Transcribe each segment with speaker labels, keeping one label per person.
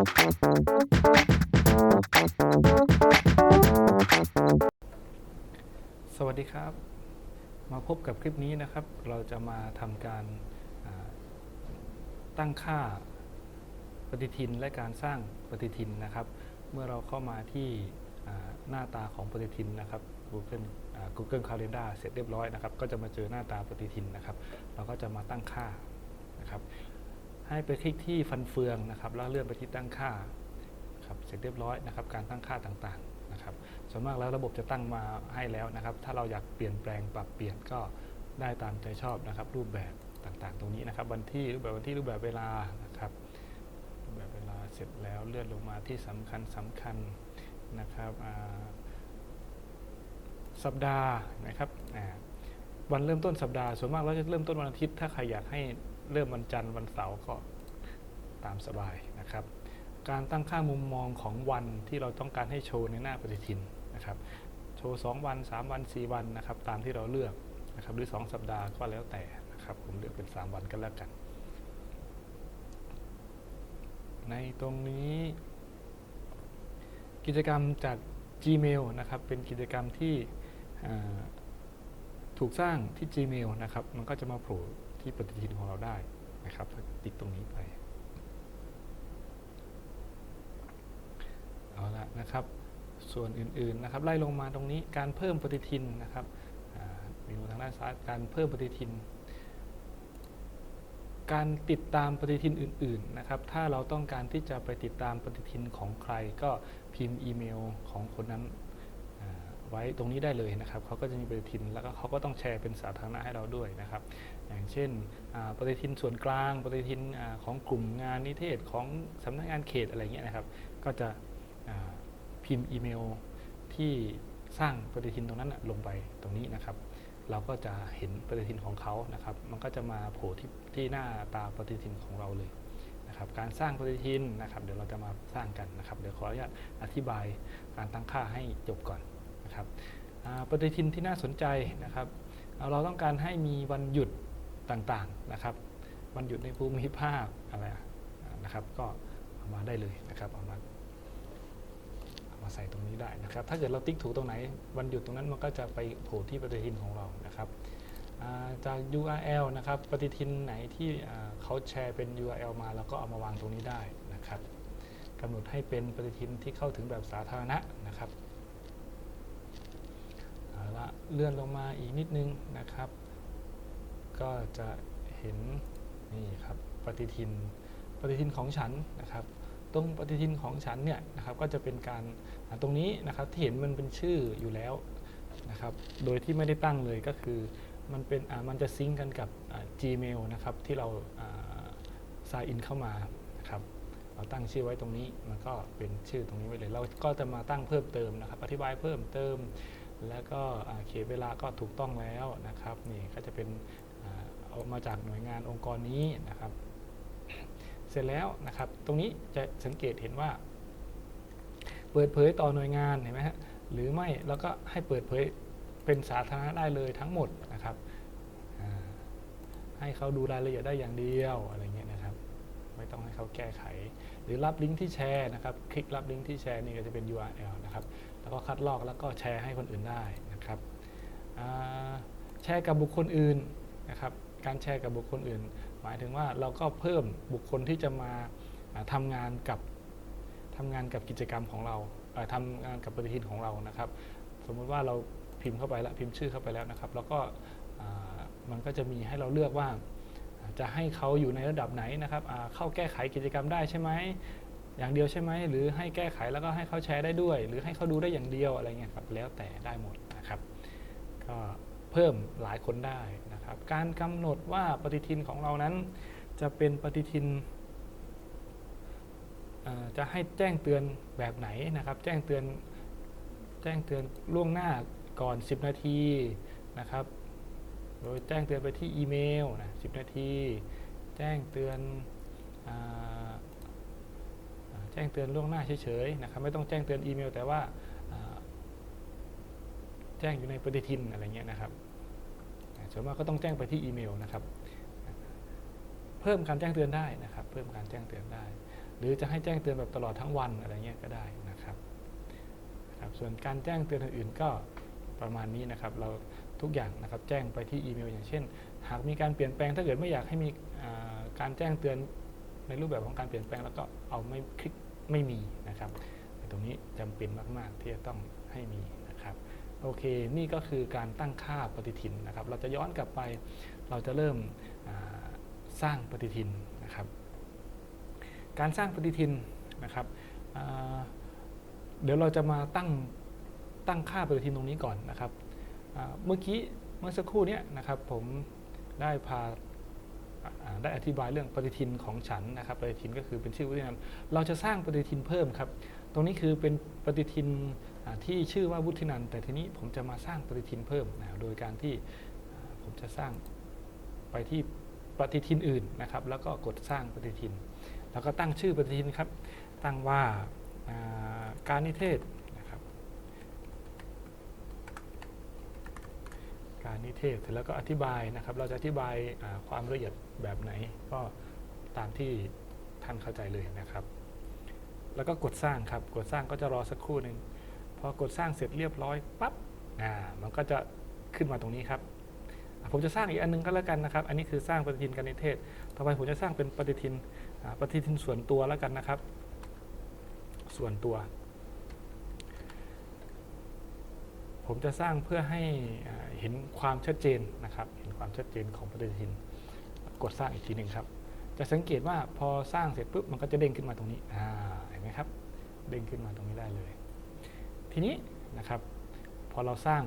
Speaker 1: สวัสดีครับ มาพบกับคลิปนี้นะครับ เราจะมาทำการตั้งค่าปฏิทินและการสร้างปฏิทินนะครับ เมื่อเราเข้ามาที่หน้าตาของปฏิทินนะครับ Google Google Calendar เสร็จเรียบร้อยนะครับ ก็จะมาเจอหน้าตาปฏิทินนะครับ เราก็จะมาตั้งค่านะครับ ให้ไปคลิกที่ฟันเฟืองนะครับแล้วเลื่อนไปที่ตั้งค่าครับเสร็จเรียบร้อยนะครับการตั้งค่าต่างๆนะครับส่วนมากแล้วระบบจะตั้งมาให้แล้วนะครับ ถ้าเราอยากเปลี่ยนแปลงปรับเปลี่ยนก็ได้ตามใจชอบนะครับ รูปแบบต่างๆ ตรงนี้นะครับวันที่รูปแบบวันที่รูปแบบเวลานะครับรูปแบบเวลาเสร็จแล้วเลื่อนลงมาที่สำคัญสำคัญนะครับอ่าสัปดาห์นะครับอ่าวันเริ่มต้นสัปดาห์ส่วนมากเราจะเริ่มต้นวันอาทิตย์ถ้าใครอยากให้ เริ่มวันจันทร์วันเสาร์ก็ตามสบายนะครับ การตั้งค่ามุมมองของวันที่เราต้องการให้โชว์ในหน้าปฏิทินนะครับ โชว์ 2 วัน 3 วัน 4 วันนะครับ ตามที่เราเลือกนะครับ หรือ 2 สัปดาห์ก็แล้วแต่นะครับ ผมเลือกเป็น 3 วันกันแล้วกัน ในตรงนี้ กิจกรรมจาก Gmail นะครับ เป็นกิจกรรมที่ถูกสร้างที่ Gmail นะครับ มันก็จะมาโผล่ ที่ปฏิทินของเราได้นะครับถ้าติ๊กตรงนี้ไปเอาละนะครับ ส่วนอื่นๆนะครับไล่ลงมาตรงนี้การเพิ่มปฏิทินนะครับอ่าเมนูทางด้านซ้ายการเพิ่มปฏิทิน การติดตามปฏิทินอื่นๆนะครับถ้าเราต้องการที่จะไปติดตามปฏิทินของใคร ก็พิมพ์อีเมลของคนนั้นไว้ตรงนี้ได้เลยนะครับเขาก็จะมีปฏิทินแล้วก็เขาก็ต้องแชร์เป็นสาธารณะให้เราด้วยนะครับ อย่างเช่นปฏิทินส่วนกลาง ปฏิทินอของกลุ่มงานนิเทศของสำนักงานเขตอะไรเงี้ยนะครับ ก็จะพิมพ์อีเมลที่สร้างปฏิทินตรงนั้นลงไปตรงนี้นะครับ เราก็จะเห็นปฏิทินของเขานะครับ มันก็จะมาโผล่ที่ที่หน้าตาปฏิทินของเราเลยนะครับ การสร้างปฏิทินนะครับ เดี๋ยวเราจะมาสร้างกันนะครับ เดี๋ยวขออนุญาตอธิบายการตั้งค่าให้จบก่อนนะครับปฏิทินที่น่าสนใจนะครับ เราต้องการให้มีวันหยุด ต่างๆนะครับวันหยุดในภูมิภาคอะไรนะครับ ก็เอามาได้เลยนะครับเอามาเอามาใส่ตรงนี้ได้นะครับ ถ้าเกิดเราติ๊กถูกตรงไหนวันหยุดตรงนั้นมันก็จะไปโผล่ที่ปฏิทินของเรานะครับจาก URL นะครับปฏิทินไหนที่เขาแชร์เป็น URL มาเราก็เอามาวางตรงนี้ได้นะครับกำหนดให้เป็นปฏิทินที่เข้าถึงแบบสาธารณะนะครับเอาละเลื่อนลงมาอีกนิดนึงนะครับ ก็จะเห็นนี่ครับปฏิทิน ปฏิทินของฉันนะครับ ตรงปฏิทินของฉันเนี่ยนะครับก็จะเป็นการตรงนี้นะครับที่เห็นมันเป็นชื่ออยู่แล้วนะครับโดยที่ไม่ได้ตั้งเลยก็คือมันเป็นมันจะซิงก์กันกับ Gmail นะครับที่เราซายอินเข้ามานะครับเราตั้งชื่อไว้ตรงนี้มันก็เป็นชื่อตรงนี้ไว้เลย เราก็จะมาตั้งเพิ่มเติมนะครับ อธิบายเพิ่มเติม แล้วก็อ่าเขตเวลาก็ถูกต้องแล้วนะครับนี่ก็จะเป็น ออามาจากหน่วยงานองค์กรนี้นะครับ เสร็จแล้วนะครับ ตรงนี้จะสังเกตเห็นว่า เปิดเผยต่อหน่วยงานเห็นไหมฮะหรือไม่แล้วก็ให้เปิดเผยเป็นสาธารณะได้เลยทั้งหมดนะครับ ให้เขาดูรายละเอียดได้อย่างเดียวอะไรเงี้ยนะครับ ไม่ต้องให้เขาแก้ไข หรือรับลิงก์ที่แชร์นะครับ คลิกรับลิงก์ที่แชร์นี่ก็จะเป็น URL นะครับ แล้วก็คัดลอกแล้วก็แชร์ให้คนอื่นได้นะครับแชร์กับบุคคลอื่นนะครับ การแชร์กับบุคคลอื่น หมายถึงว่าเราก็เพิ่มบุคคลที่จะมาอ่าทำงานกับทำงานกับกิจกรรมของเราเอ่อทำงานกับปฏิทินของเรานะครับ สมมุติว่าเราพิมพ์เข้าไปแล้วพิมพ์ชื่อเข้าไปแล้วนะครับ แล้วก็มันก็จะมีให้เราเลือกว่าจะให้เขาอยู่ในระดับไหนนะครับเข้าแก้ไขกิจกรรมได้ใช่ไหมอย่างเดียวใช่ไหมหรือให้แก้ไขแล้วก็ให้เขาแชร์ได้ด้วย หรือให้เขาดูได้อย่างเดียวอะไรเงี้ยครับแล้วแต่ได้หมดนะครับ ก็ เพิ่มหลายคนได้นะครับ การกำหนดว่าปฏิทินของเรานั้น จะเป็นปฏิทินจะให้แจ้งเตือนแบบไหนนะครับ แจ้งเตือนแจ้งเตือนล่วงหน้าก่อน 10 นาทีนะครับ โดยแจ้งเตือนไปที่อีเมลนะ10 นาที แจ้งเตือนอแจ้งเตือนล่วงหน้าเฉยๆนะครับ ไม่ต้องแจ้งเตือนอีเมล แต่ว่า แจ้งอยู่ในปฏิทินอะไรเงี้ยนะครับส่วนมากก็ต้องแจ้งไปที่อีเมลนะครับ เพิ่มการแจ้งเตือนได้นะครับ เพิ่มการแจ้งเตือนได้ หรือจะให้แจ้งเตือนแบบตลอดทั้งวันอะไรเงี้ยก็ได้นะครับครับส่วนการแจ้งเตือนอื่นๆก็ประมาณนี้นะครับ เราทุกอย่างนะครับแจ้งไปที่อีเมล อย่างเช่น หากมีการเปลี่ยนแปลงถ้าเกิดไม่อยากให้มีการแจ้งเตือนในรูปแบบของการเปลี่ยนแปลงแล้วก็เอาไม่คลิกไม่มีนะครับตรงนี้จำเป็นมาก ๆ ที่จะต้องให้มี โอเค นี่ก็คือการตั้งค่าปฏิทินนะครับ เราจะย้อนกลับไป เราจะเริ่มสร้างปฏิทินนะครับ การสร้างปฏิทินนะครับ เดี๋ยวเราจะมาตั้งตั้งค่าปฏิทินตรงนี้ก่อนนะครับ เมื่อกี้เมื่อสักครู่เนี้ยนะครับผมได้พาได้อธิบายเรื่องปฏิทินของฉันนะครับ ปฏิทินก็คือเป็นชื่อวุฒินันท์เราจะสร้างปฏิทินเพิ่มครับ ตรงนี้คือเป็นปฏิทิน ที่ชื่อว่าวุฒินันแต่ทีนี้ผมจะมาสร้างปฏิทินเพิ่มนะโดยการที่ผมจะสร้างไปที่ปฏิทินอื่นนะครับ แล้วก็กดสร้างปฏิทิน แล้วก็ตั้งชื่อปฏิทินครับ ตั้งว่าการนิเทศนะครับ การนิเทศเสร็จแล้วก็อธิบายนะครับ เราจะอธิบายความละเอียดแบบไหน ก็ตามที่ท่านเข้าใจเลยนะครับ แล้วก็กดสร้างครับ กดสร้างก็จะรอสักครู่หนึ่ง พอกดสร้างเสร็จเรียบร้อยปั๊บอ่ามันก็จะขึ้นมาตรงนี้ครับ ผมจะสร้างอีกอันนึงก็แล้วกันนะครับ อันนี้คือสร้างปฏิทินการนิเทศ ต่อไปผมจะสร้างเป็นปฏิทินปฏิทินส่วนตัวแล้วกันนะครับ ส่วนตัว ผมจะสร้างเพื่อให้เห็นความชัดเจนนะครับ เห็นความชัดเจนของปฏิทิน กดสร้างอีกทีหนึ่งครับ จะสังเกตว่าพอสร้างเสร็จปุ๊บมันก็จะเด้งขึ้นมาตรงนี้เห็นไหมครับ เด้งขึ้นมาตรงนี้ได้เลย ทีนี้นะครับพอเราสร้าง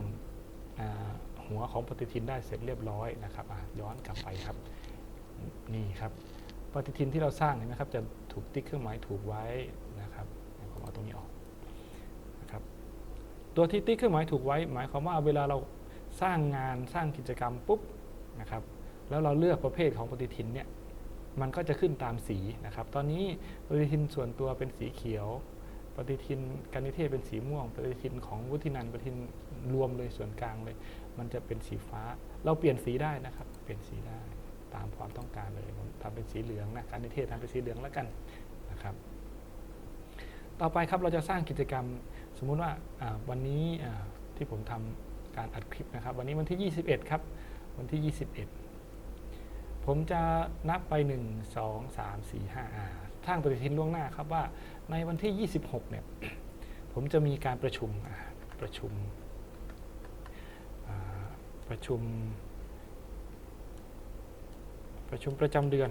Speaker 1: หัวของปฏิทินได้เสร็จเรียบร้อยนะครับย้อนกลับไปครับนี่ครับปฏิทินที่เราสร้างเห็นไหมครับจะถูกติ๊กเครื่องหมายถูกไว้นะครับผมเอาตรงนี้ออกนะครับตัวที่ติ๊กเครื่องหมายถูกไว้ หมายความว่าเวลาเราสร้างงานสร้างกิจกรรมปุ๊บนะครับแล้วเราเลือกประเภทของปฏิทินเนี่ยมันก็จะขึ้นตามสีนะครับ ตอนนี้ปฏิทินส่วนตัวเป็นสีเขียว ปฏิทินการนิเทศเป็นสีม่วง ปฏิทินของวุฒินันปฏิทินรวมเลยส่วนกลางเลย มันจะเป็นสีฟ้า เราเปลี่ยนสีได้นะครับ เปลี่ยนสีได้ตามความต้องการเลยผมทำเป็นสีเหลืองนะการนิเทศทำเป็นสีเหลืองแล้วกันนะครับ ต่อไปครับเราจะสร้างกิจกรรม สมมุติว่าวันนี้ที่ผมทำการอัดคลิปนะครับ วันนี้วันที่ 21 ครับ วันที่ 21 ผมจะนับไป 1 2 3 4 5อ่า สร้างปฏิทินล่วงหน้าครับว่าในวันที่ 26 เนี่ย ผมจะมีการประชุมประชุมประชุม ประชุมประจำเดือน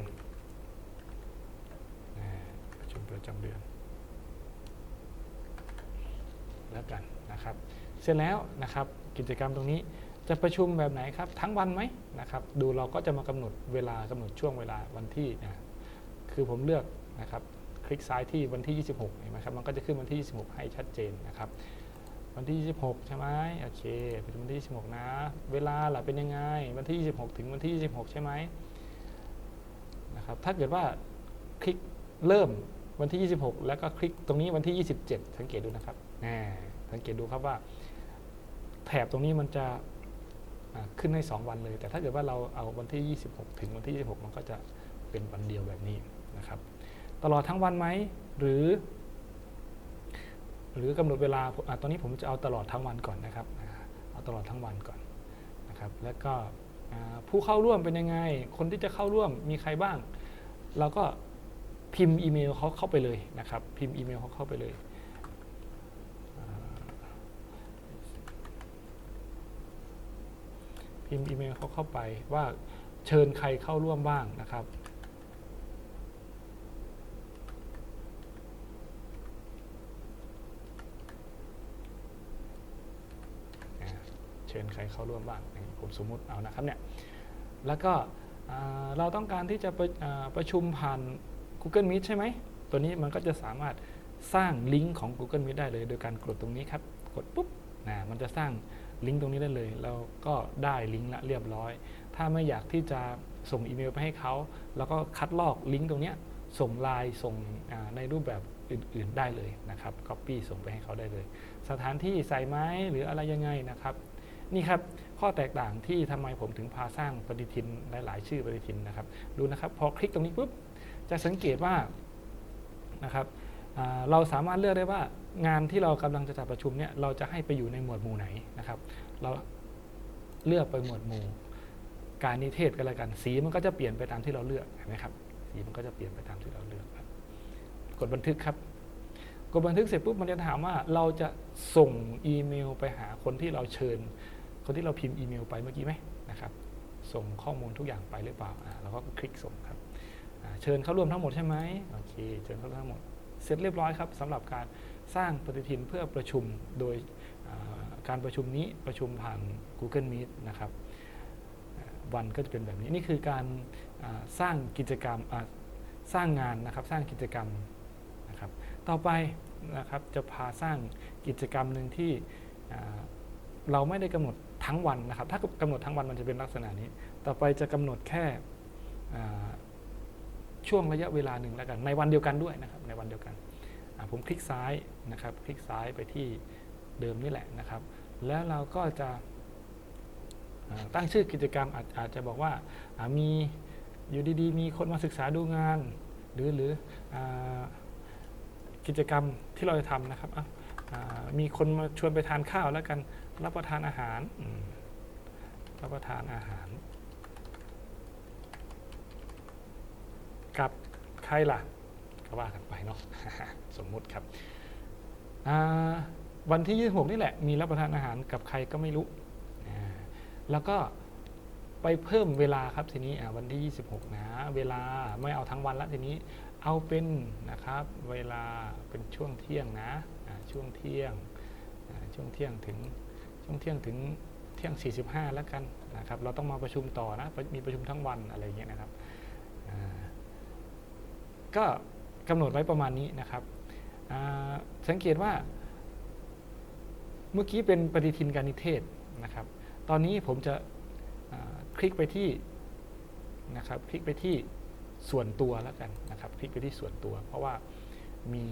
Speaker 1: ประชุมประจำเดือน แล้วกันนะครับ เสร็จแล้วนะครับกิจกรรมตรงนี้จะประชุมแบบไหนครับ ทั้งวันไหมนะครับ ดูเราก็จะมากำหนดเวลากำหนดช่วงเวลาวันที่นะคือผมเลือก นะครับคลิกซ้ายที่วันที่ 26เห็นไหมครับมันก็จะขึ้นวันที่ 26 ให้ชัดเจนนะครับ วันที่ 26 ใช่ไหมโอเคเป็นวันที่ 26 นะ เวลาหล่ะเป็นยังไง วันที่ 26 ถึงวันที่ 26 ใช่ไหมนะครับถ้าเกิดว่าคลิกเริ่มวันที่ 26 แล้วก็คลิกตรงนี้วันที่ 27 สังเกตดูนะครับแหมสังเกตดูครับว่า แถบตรงนี้มันจะขึ้นให้ 2 วันเลย แต่ถ้าเกิดว่าเราเอาวันที่ 26 ถึงวันที่ 26 มันก็จะเป็นวันเดียวแบบนี้นะครับ ตลอดทั้งวันไหมหรือ หรือกำหนดเวลาอตอนนี้ผมจะเอาตลอดทั้งวันก่อนนะครับเอาตลอดทั้งวันก่อนนะครับ แล้วก็ผู้เข้าร่วมเป็นยังไง คนที่จะเข้าร่วมมีใครบ้าง เราก็พิมพ์อีเมลเขาเข้าไปเลยนะครับ พิมพ์อีเมลเขาเข้าไปเลยพิมพ์อีเมลเขาเข้าไปว่าเชิญใครเข้าร่วมบ้างนะครับ อ่า เชิญใครเข้าร่วมบ้างผมสมมุติเอานะครับเนี่ยแล้วก็เราต้องการที่จะประประชุมผ่าน Google Meet ใช่ไหม ตัวนี้มันก็จะสามารถสร้างลิงก์ของ Google Meet ได้เลย โดยการกดตรงนี้ครับ กดปุ๊บนะมันจะสร้างลิงก์ตรงนี้ได้เลย เราก็ได้ลิงก์ละเรียบร้อย ถ้าไม่อยากที่จะส่งอีเมลไปให้เขา แล้วก็คัดลอกลิงก์ตรงนี้ส่งไลน์ส่งในรูปแบบอื่น ๆ ได้เลยนะครับ Copy ส่งไปให้เขาได้เลย สถานที่ใส่ไหมหรืออะไรยังไงนะครับ นี่ครับข้อแตกต่างที่ทำไมผมถึงพาสร้างปฏิทินหลาย ๆ ชื่อปฏิทินนะครับ ดูนะครับ พอคลิกตรงนี้ปุ๊บจะสังเกตว่านะครับเราสามารถเลือกได้ว่างานที่เรากำลังจะจัดประชุมเนี่ยเราจะให้ไปอยู่ในหมวดหมู่ไหนนะครับ เราเลือกไปหมวดหมู่ การนิเทศกันล้วกันสีมันก็จะเปลี่ยนไปตามที่เราเลือกเห็นไหมครับสีมันก็จะเปลี่ยนไปตามที่เราเลือกครับ กดบันทึกครับ กดบันทึกเสร็จปุ๊บมันจะถามว่าเราจะส่งอีเมลไปหาคนที่เราเชิญ คนที่เราพิมพ์อีเมลไปเมื่อกี้ไหมนะครับ ส่งข้อมูลทุกอย่างไปหรือเปล่าอ่าเราก็คลิกส่งครับเชิญเข้าร่วมทั้งหมดใช่ไหมโอเคเชิญเข้าร่วมทั้งหมด เสร็จเรียบร้อยครับสำหรับการสร้างปฏิทินเพื่อประชุมโดยการประชุมนี้ประชุมผ่าน Google Meet นะครับวันก็จะเป็นแบบนี้นี่คือการสร้างกิจกรรมสร้างงานนะครับสร้างกิจกรรมนะครับต่อไปนะครับจะพาสร้างกิจกรรมหนึ่งที่เราไม่ได้กำหนด ทั้งวันนะครับ ถ้ากำหนดทั้งวันมันจะเป็นลักษณะนี้ ต่อไปจะกำหนดแค่ช่วงระยะเวลาหนึ่งแล้วกัน ในวันเดียวกันด้วยนะครับ ในวันเดียวกัน ผมคลิกซ้ายนะครับ คลิกซ้ายไปที่เดิมนี่แหละนะครับ แล้วเราก็จะตั้งชื่อกิจกรรมอาจอาจจะบอกว่ามีอยู่ดีๆ มีคนมาศึกษาดูงาน หรือหรืออกิจกรรมที่เราจะทำนะครับมีคนมาชวนไปทานข้าวแล้วกัน รับประทานอาหาร รับประทานอาหาร กับใครล่ะ ก็ว่ากันไปเนาะ สมมุติครับวันที่ 26 นี่แหละ มีรับประทานอาหารกับใครก็ไม่รู้ แล้วก็ไปเพิ่มเวลาครับทีนี้วันที่ 26 นะ เวลาไม่เอาทั้งวันละทีนี้ เอาเป็นนะครับ เวลาเป็นช่วงเที่ยงนะ ช่วงเที่ยง ช่วงเที่ยงถึง ช่วงเที่ยงถึงเที่ยง 45 แล้วกันนะครับ เราต้องมาประชุมต่อนะ มีประชุมทั้งวันอะไรอย่างเงี้ยนะครับ ก็กำหนดไว้ประมาณนี้นะครับสังเกตว่า เมื่อกี้เป็นปฏิทินการนิเทศนะครับ ตอนนี้ผมจะคลิกไปที่นะครับ คลิกไปที่ส่วนตัวแล้วกันนะครับ คลิกไปที่ส่วนตัว เพราะว่ามี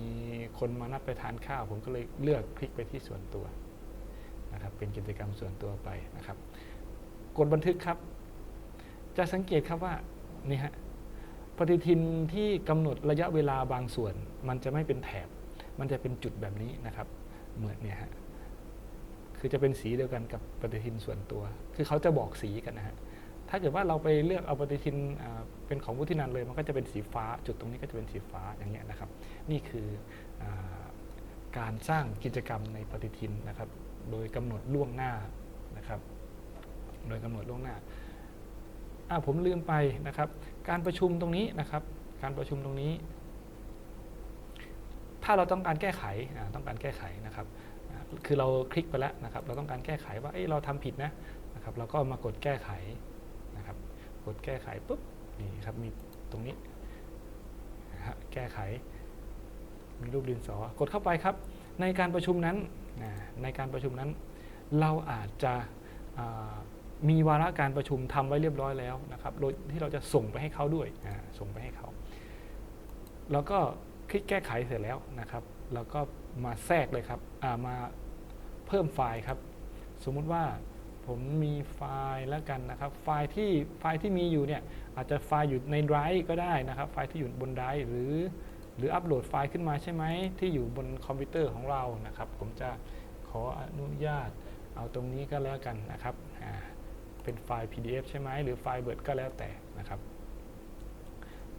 Speaker 1: คนมานัดไปทานข้าว ผมก็เลยเลือกคลิกไปที่ส่วนตัว นะครับเป็นกิจกรรมส่วนตัวไปนะครับ กดบันทึกครับ จะสังเกตครับว่านี่ฮะปฏิทินที่กำหนดระยะเวลาบางส่วน มันจะไม่เป็นแถบ มันจะเป็นจุดแบบนี้นะครับ เหมือนเนี่ยฮะคือจะเป็นสีเดียวกันกับปฏิทินส่วนตัว คือเขาจะบอกสีกันนะฮะถ้าเกิดว่าเราไปเลือกเอาปฏิทินเป็นของวุฒินันเลยมันก็จะเป็นสีฟ้า จุดตรงนี้ก็จะเป็นสีฟ้าอย่างเงี้ยนะครับ นี่คืออการสร้างกิจกรรมในปฏิทินนะครับ โดยกำหนดล่วงหน้านะครับ โดยกำหนดล่วงหน้าอ่าผมลืมไปนะครับ การประชุมตรงนี้นะครับ การประชุมตรงนี้ ถ้าเราต้องการแก้ไขอ่าต้องการแก้ไขนะครับ คือเราคลิกไปแล้วนะครับ เราต้องการแก้ไขว่าเอ้เราทำผิดนะนะครับ เราก็มากดแก้ไขนะครับ กดแก้ไขปุ๊บนี่ครับมีตรงนี้นะฮะแก้ไข มีรูปดินสอกดเข้าไปครับ ในการประชุมนั้น นะในการประชุมนั้น เราอาจจะมีวาระการประชุมทำไว้เรียบร้อยแล้วนะครับโดยที่เราจะส่งไปให้เขาด้วยส่งไปให้เขา แล้วก็คลิกแก้ไขเสร็จแล้วนะครับ แล้วก็มาแทรกเลยครับามาเพิ่มไฟล์ครับ สมมุติว่าผมมีไฟล์แล้วกันนะครับ ไฟล์ที่ไฟล์ที่มีอยู่เนี่ยอาจจะไฟล์อยู่ในไดรฟ์ก็ได้นะครับ ไฟล์ที่อยู่บนไดรฟ์หรือ หรืออัปโหลดไฟล์ขึ้นมาใช่ไหมที่อยู่บนคอมพิวเตอร์ของเรานะครับ ผมจะขออนุญาตเอาตรงนี้ก็แล้วกันนะครับ เป็นไฟล์ PDF ใช่ไหมหรือไฟล์ Word ก็แล้วแต่นะครับ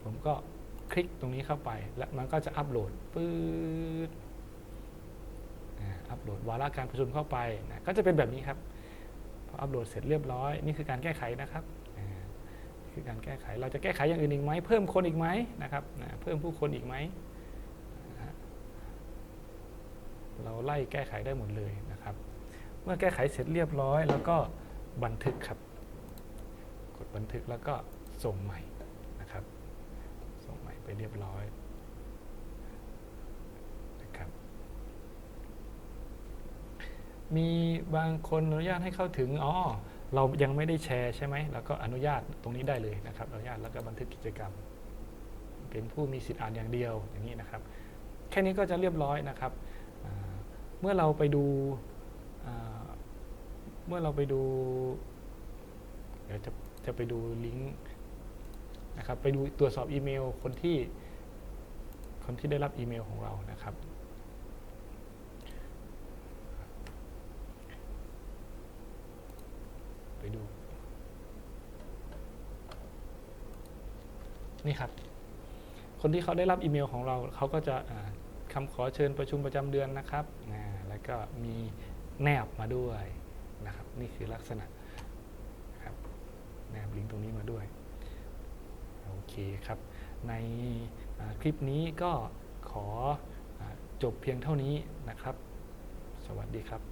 Speaker 1: ผมก็คลิกตรงนี้เข้าไป และมันก็จะอัปโหลดปื๊ดอ่าอัปโหลดวาระการประชุมเข้าไปนะก็จะเป็นแบบนี้ครับพออัปโหลดเสร็จเรียบร้อย นี่คือการแก้ไขนะครับ คือการแก้ไข เราจะแก้ไขอย่างอื่นอีกไหมเพิ่มคนอีกไหมนะครับนะเพิ่มผู้คนอีกไหมเราไล่แก้ไขได้หมดเลยนะครับ เมื่อแก้ไขเสร็จเรียบร้อย แล้วก็บันทึกครับ กดบันทึกแล้วก็ส่งใหม่นะครับ ส่งใหม่ไปเรียบร้อยนะครับ มีบางคนอนุญาตให้เข้าถึงอ๋อ เรายังไม่ได้แชร์ใช่ไหมแล้วก็อนุญาตตรงนี้ได้เลยนะครับ อนุญาตแล้วก็บันทึกกิจกรรม เป็นผู้มีสิทธิ์อ่านอย่างเดียวอย่างนี้นะครับ แค่นี้ก็จะเรียบร้อยนะครับ เมื่อเราไปดูเมื่อเราไปดู เดี๋ยวจะจะไปดูลิงก์นะครับ ไปดูตรวจสอบอีเมลคนที่คนที่ได้รับอีเมลของเรานะครับ ไป ดู นี่ครับ คนที่เขาได้รับอีเมลของเราเขาก็จะคำขอเชิญประชุมประจำเดือนนะครับ แล้วก็มีแนบมาด้วยนะครับ นี่คือลักษณะครับแนบลิงก์ตรงนี้มาด้วย โอเคครับ ในคลิปนี้ก็ขออจบเพียงเท่านี้นะครับ สวัสดีครับ